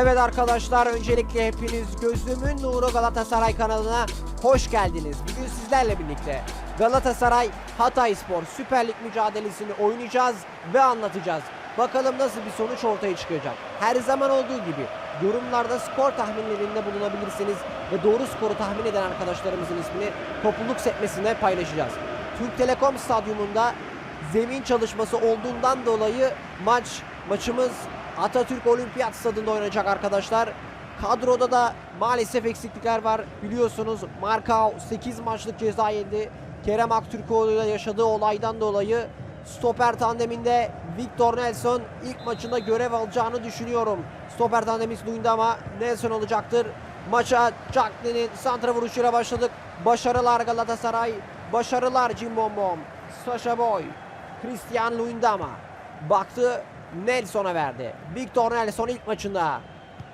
Evet arkadaşlar öncelikle hepiniz gözümün nuru Galatasaray kanalına hoş geldiniz. Bugün sizlerle birlikte Galatasaray Hatay Spor Süper Lig mücadelesini oynayacağız ve anlatacağız. Bakalım nasıl bir sonuç ortaya çıkacak. Her zaman olduğu gibi yorumlarda skor tahminlerinde bulunabilirsiniz ve doğru skoru tahmin eden arkadaşlarımızın ismini topluluk sekmesinde paylaşacağız. Türk Telekom Stadyumunda zemin çalışması olduğundan dolayı maç maçımız Atatürk Olimpiyat Stadında oynanacak arkadaşlar. Kadroda da maalesef eksiklikler var. Biliyorsunuz Markao 8 maçlık ceza yedi. Kerem Aktürkoğlu ile yaşadığı olaydan dolayı stoper tandeminde Victor Nelson ilk maçında görev alacağını düşünüyorum. Stoper tandemi duyunda ama Nelson olacaktır. Maça Cagney'in santra vuruşuyla başladık. Başarılar Galatasaray. Başarılar Cimbombom. Sasha Boy. Christian Luyendama. Baktı Nelson'a verdi. Victor Nelson ilk maçında.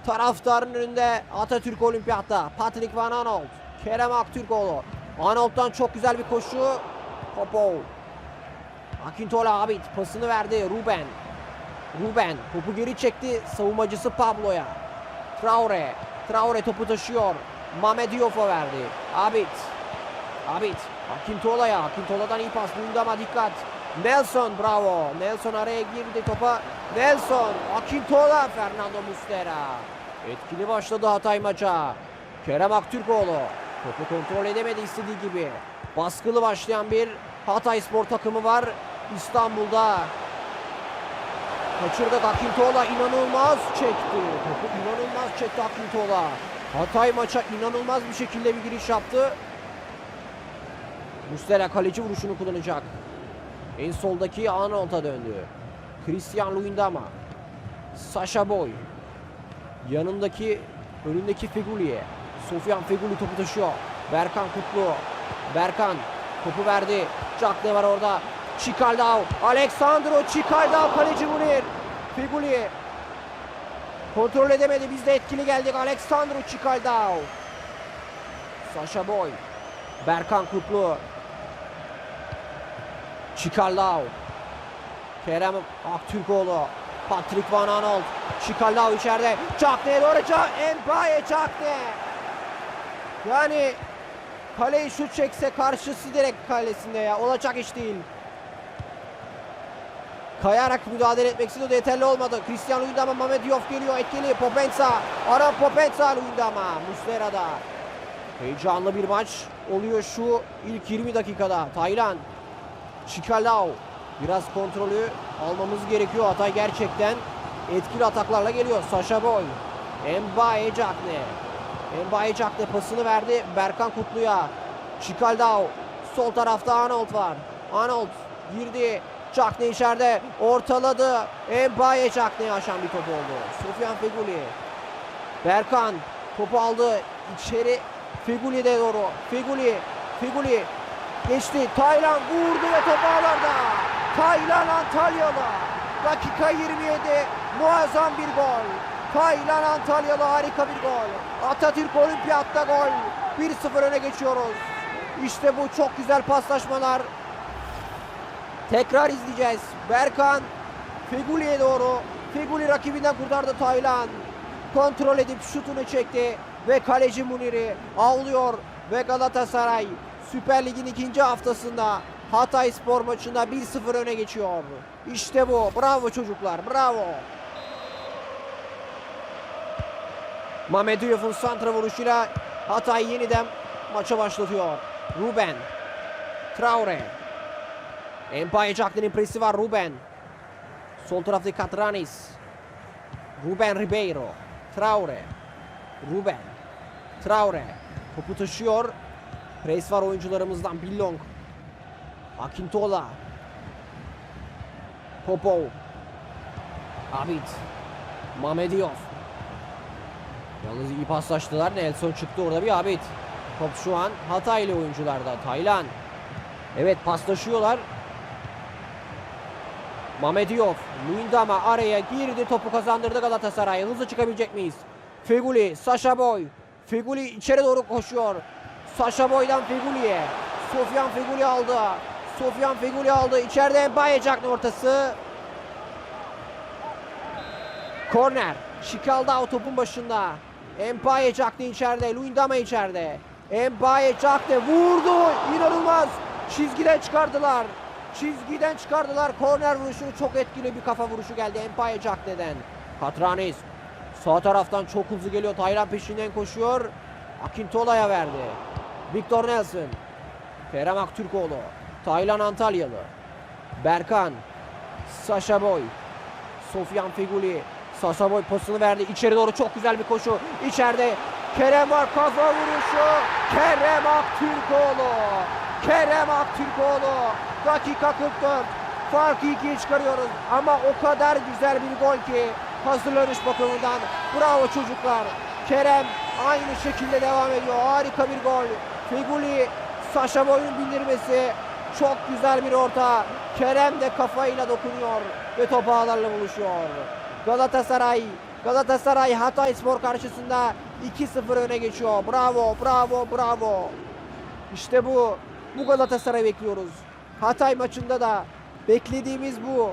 Taraftarın önünde Atatürk Olimpiyat'ta. Patrick Van Aanholt. Kerem Aktürkoğlu. Aanholt'tan çok güzel bir koşu. Popov. Akintola Abid pasını verdi. Ruben. Ruben topu geri çekti. Savunmacısı Pablo'ya. Traore. Traore topu taşıyor. Mehmet Diof'a verdi. Abid. Abid. Akintola'ya. Akintola'dan iyi pas. Lundama dikkat. Nelson bravo. Nelson araya girdi topa. Nelson. Akintola. Fernando Muslera. Etkili başladı Hatay maça. Kerem Aktürkoğlu. Topu kontrol edemedi istediği gibi. Baskılı başlayan bir Hatay spor takımı var. İstanbul'da. Kaçırdık Akintola inanılmaz çekti. Topu inanılmaz çekti Akintola. Hatay maça inanılmaz bir şekilde bir giriş yaptı. Muslera kaleci vuruşunu kullanacak. En soldaki Arnold'a döndü. Christian Luyendama. Sasha Boy. Yanındaki önündeki Feguli'ye. Sofyan Feguli topu taşıyor. Berkan Kutlu. Berkan topu verdi. Cakne var orada. Çikaldao. Alexandro Çikaldao kaleci Munir. Feguli. Kontrol edemedi. Biz de etkili geldik. Alexandro Çikaldao. Sasha Boy. Berkan Kutlu. Çikaldao. Kerem Aktürkoğlu. Patrick Van Aanholt. Çikaldao içeride. Çakne'ye doğru Çak. Empaye Çakne. Yani kaleyi şut çekse karşısı direkt kalesinde ya. Olacak iş değil. Kayarak müdahale etmek istedi. O da yeterli olmadı. Cristiano Luyendama, Mehmet Diop geliyor. Etkili. Popensa. Ara Popensa Luyendama. Muslera'da. Heyecanlı bir maç oluyor şu ilk 20 dakikada. Taylan. Çikalau. Biraz kontrolü almamız gerekiyor. Hatay gerçekten etkili ataklarla geliyor. Sasha Boy. Mbaye Cakne. Mbaye Cakne pasını verdi Berkan Kutlu'ya. Çikaldao. Sol tarafta Arnold var. Arnold girdi. Cakne içeride. Ortaladı. Mbaye Cakne'yi aşan bir top oldu. Sufyan Feguli. Berkan topu aldı. İçeri Feguli'de doğru. Feguli. Feguli geçti. Taylan vurdu ve top ağlarda. Taylan Antalyalı. Dakika 27. Muazzam bir gol. Taylan Antalyalı harika bir gol. Atatürk Olimpiyat'ta gol. 1-0 öne geçiyoruz. İşte bu çok güzel paslaşmalar. Tekrar izleyeceğiz. Berkan Feguli'ye doğru. Feguli rakibinden kurtardı Taylan. Kontrol edip şutunu çekti. Ve kaleci Munir'i avlıyor. Ve Galatasaray Süper Lig'in ikinci haftasında Hatay Spor maçında 1-0 öne geçiyor. İşte bu. Bravo çocuklar. Bravo. Mehmet Uyuf'un santra vuruşuyla Hatay yeniden maça başlatıyor. Ruben. Traore. Empaye Cakne'nin presi var Ruben. Sol taraftaki Katranis. Ruben Ribeiro. Traore. Ruben. Traore. Topu taşıyor. Pres var oyuncularımızdan. Billong. Akintola. Popov. Abid. Mamediyov. Yalnız iyi paslaştılar. Nelson çıktı orada bir Abid. Top şu an Hataylı oyuncularda. Taylan. Evet paslaşıyorlar. Mamediyov. Luyendama araya girdi. Topu kazandırdı Galatasaray. Hızlı çıkabilecek miyiz? Feguli. Sasha Boy. Feguli içeri doğru koşuyor. Sasha Boy'dan Feguli'ye. Sofyan Feguli aldı. Sofyan Feguli aldı. İçeride Mbaye Cakne ortası. Korner. Şikaldao topun başında. Empaye Cagne içeride. Luyendama içeride. Empaye Cagne vurdu. İnanılmaz. Çizgiden çıkardılar. Çizgiden çıkardılar. Korner vuruşunu çok etkili bir kafa vuruşu geldi Empaye Cagne'den. Katranis sağ taraftan çok hızlı geliyor. Taylan peşinden koşuyor. Akintola'ya verdi. Victor Nelson. Kerem Aktürkoğlu. Taylan Antalyalı. Berkan. Sasha Boy. Sofyan Feguli. Sasha Boy pasını verdi. İçeri doğru çok güzel bir koşu. İçeride Kerem var kafa vuruşu. Kerem Aktürkoğlu. Kerem Aktürkoğlu. Dakika 44. Farkı ikiye çıkarıyoruz. Ama o kadar güzel bir gol ki hazırlanış bakımından. Bravo çocuklar. Kerem aynı şekilde devam ediyor. Harika bir gol. Feguli Sasha Boy'un bindirmesi. Çok güzel bir orta. Kerem de kafayla dokunuyor ve top ağlarla buluşuyor. Galatasaray Galatasaray Hatay Spor karşısında 2-0 öne geçiyor. Bravo, bravo, bravo. İşte bu. Bu Galatasaray bekliyoruz. Hatay maçında da beklediğimiz bu.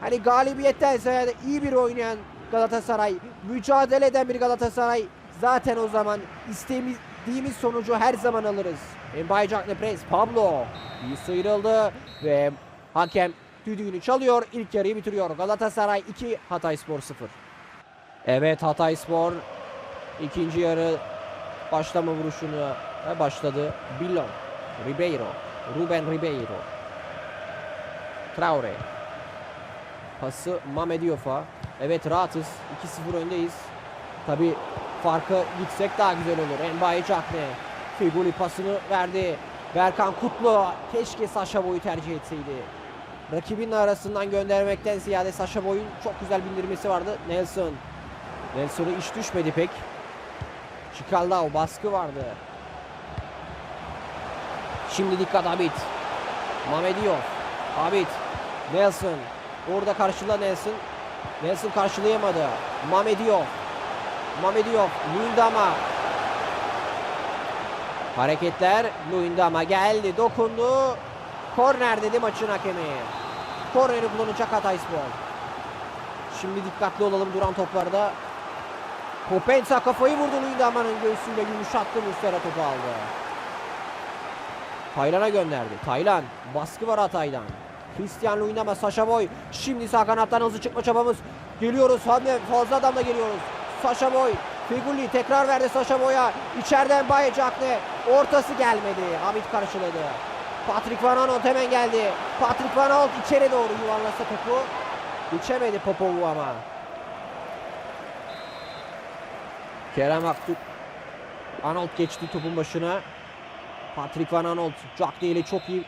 Hani galibiyetten ziyade iyi bir oynayan Galatasaray, mücadele eden bir Galatasaray zaten o zaman istediğimiz sonucu her zaman alırız. Mbaye Cagne Pres, Pablo iyi sıyrıldı ve hakem düdüğünü çalıyor. İlk yarıyı bitiriyor. Galatasaray 2, Hatay Spor 0. Evet Hatay Spor ikinci yarı başlama vuruşunu ve başladı. Billon, Ribeiro, Ruben Ribeiro, Traore. Pası Mehmet Diouf'a. Evet rahatız. 2-0 öndeyiz. Tabi farkı gitsek daha güzel olur. Mbaye Cagne. Figuli pasını verdi. Berkan Kutlu keşke Saşa Boy'u tercih etseydi. Rakibin arasından göndermekten ziyade Saşa Boy'un çok güzel bindirmesi vardı. Nelson. Nelson'a iş düşmedi pek. Çikaldao baskı vardı. Şimdi dikkat Abit. Mamediyo. Abit. Nelson. Orada karşıla Nelson. Nelson karşılayamadı. Mamediyo. Mamediyo. Luyendama. Hareketler. Luyendama geldi. Dokundu. Korner dedi maçın hakemi. Korneri kullanacak Hatayspor. Şimdi dikkatli olalım duran toplarda. Kopensa kafayı vurdu Luyendama'nın göğsüyle yumuşattı. Muslera topu aldı. Taylan'a gönderdi. Taylan. Baskı var Hatay'dan. Christian Luyendama, Sasha Boy. Şimdi sağ kanattan hızlı çıkma çabamız. Geliyoruz. Hadi fazla adamla geliyoruz. Sasha Boy. Figuli tekrar verdi Sasha Boy'a. İçeriden Baye Cagne. Ortası gelmedi. Hamit karşıladı. Patrick Van Aanholt hemen geldi. Patrick Van Aanholt içeri doğru yuvarlasa topu. Geçemedi Popov'u ama. Kerem Aktürk. Arnold geçti topun başına. Patrick Van Aanholt Cagne ile çok iyi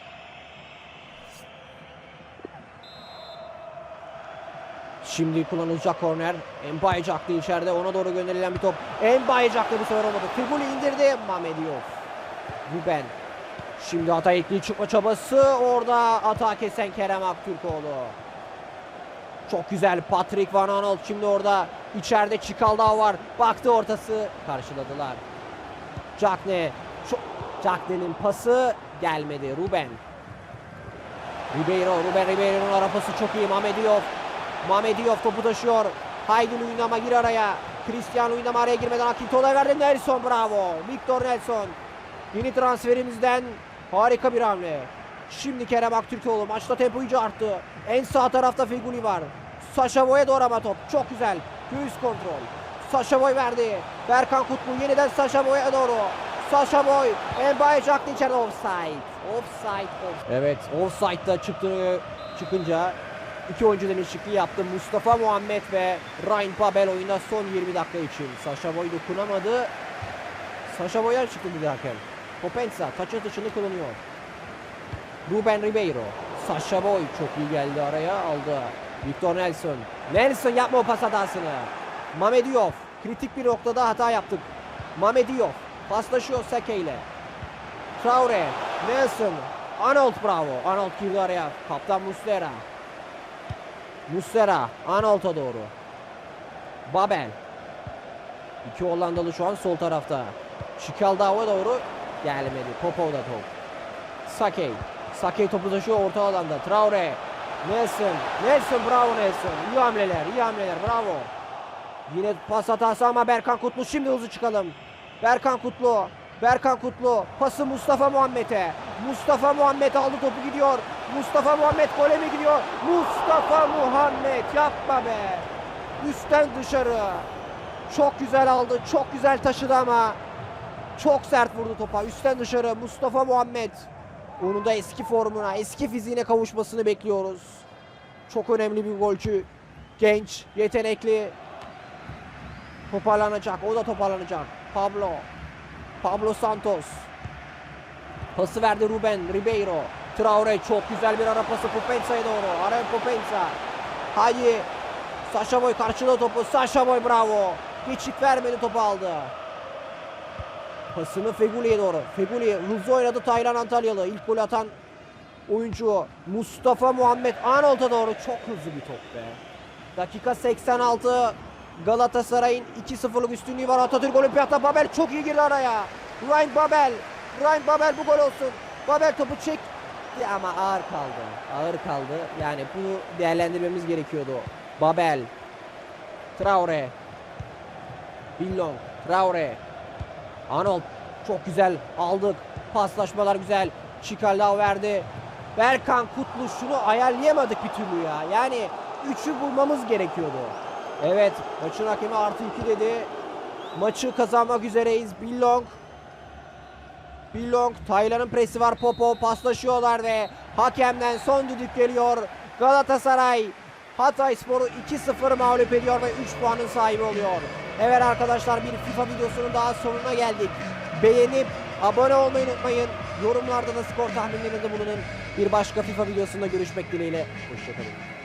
Şimdi kullanılacak korner. Mbaye Cagne içeride ona doğru gönderilen bir top. Mbaye Cagne bu sefer olmadı. Figuli indirdi. Mamediov. Ruben. Şimdi hata ekli çıkma çabası. Orada hata kesen Kerem Aktürkoğlu. Çok güzel Patrick Van Aanholt şimdi orada içeride Çikaldao var. Baktı ortası karşıladılar. Cagne. Çok Cagne'nin pası gelmedi. Ruben. Ribeiro, Ruben Ribeiro'nun ara pası çok iyi. Mamediov. Mamediov topu taşıyor. Haydi Luyendama gir araya. Cristiano Luyendama araya girmeden Akintola verdi. Nelson bravo. Victor Nelson. Yeni transferimizden harika bir hamle. Şimdi Kerem Aktürkoğlu maçta tempo iyice arttı. En sağ tarafta Feguli var. Sasha Boy'a doğru ama top. Çok güzel. Göğüs kontrol. Sasha Boy verdi. Berkan Kutlu yeniden Sasha Boy'a doğru. Sasha Boy. Mbaye Cagne içeride offside. Offside. Offside. Evet offside'da çıktı, çıkınca iki oyuncu değişikliği yaptı. Mustafa Muhammed ve Ryan Babel oyunda son 20 dakika için. Sasha Boy dokunamadı. Sasha Boy'a çıktı bir hakem. Kopensa taç atışını kullanıyor. Ruben Ribeiro. Sasha Boy çok iyi geldi araya aldı. Victor Nelson. Nelson yapma o pas hatasını. Mamediov. Kritik bir noktada hata yaptık. Mamediov. Paslaşıyor Seke ile. Traore. Nelson. Arnold bravo. Arnold girdi araya. Kaptan Muslera. Muslera. Arnold'a doğru. Babel. İki Hollandalı şu an sol tarafta. Çikaldao'ya doğru gelmedi. Popov'da top. Sakey. Sakey topu taşıyor orta alanda. Traore. Nelson. Nelson bravo Nelson. İyi hamleler. iyi hamleler. Bravo. Yine pas hatası ama Berkan Kutlu şimdi hızlı çıkalım. Berkan Kutlu. Berkan Kutlu. Pası Mustafa Muhammed'e. Mustafa Muhammed aldı topu gidiyor. Mustafa Muhammed gole mi gidiyor? Mustafa Muhammed yapma be. Üstten dışarı. Çok güzel aldı. Çok güzel taşıdı ama çok sert vurdu topa. Üstten dışarı Mustafa Muhammed. Onun da eski formuna, eski fiziğine kavuşmasını bekliyoruz. Çok önemli bir golcü. Genç, yetenekli. Toparlanacak. O da toparlanacak. Pablo. Pablo Santos. Pası verdi Ruben Ribeiro. Traore çok güzel bir ara pası Popensa'ya doğru. Aren Popensa. Haydi. Sasha Boy karşıladı topu. Sasha Boy bravo. Geçit vermedi topu aldı. Pasını Feguli'ye doğru. Feguli hızlı oynadı Taylan Antalyalı. İlk gol atan oyuncu Mustafa Muhammed Arnold'a doğru çok hızlı bir top be. Dakika 86 Galatasaray'ın 2-0'lık üstünlüğü var. Atatürk Olimpiyat'ta Babel çok iyi girdi araya. Ryan Babel. Ryan Babel bu gol olsun. Babel topu çekti ama ağır kaldı. Ağır kaldı. Yani bunu değerlendirmemiz gerekiyordu. Babel. Traore. Billong. Traore. Arnold çok güzel aldık. Paslaşmalar güzel. Çikaldao verdi. Berkan Kutlu şunu ayarlayamadık bir türlü ya. Yani 3'ü bulmamız gerekiyordu. Evet maçın hakemi artı 2 dedi. Maçı kazanmak üzereyiz. Billong. Billong. Taylan'ın presi var. Popo paslaşıyorlar ve hakemden son düdük geliyor. Galatasaray Hatay Spor'u 2-0 mağlup ediyor ve 3 puanın sahibi oluyor. Evet arkadaşlar bir FIFA videosunun daha sonuna geldik. Beğenip abone olmayı unutmayın. Yorumlarda da skor tahminlerinde bulunun. Bir başka FIFA videosunda görüşmek dileğiyle. Hoşçakalın.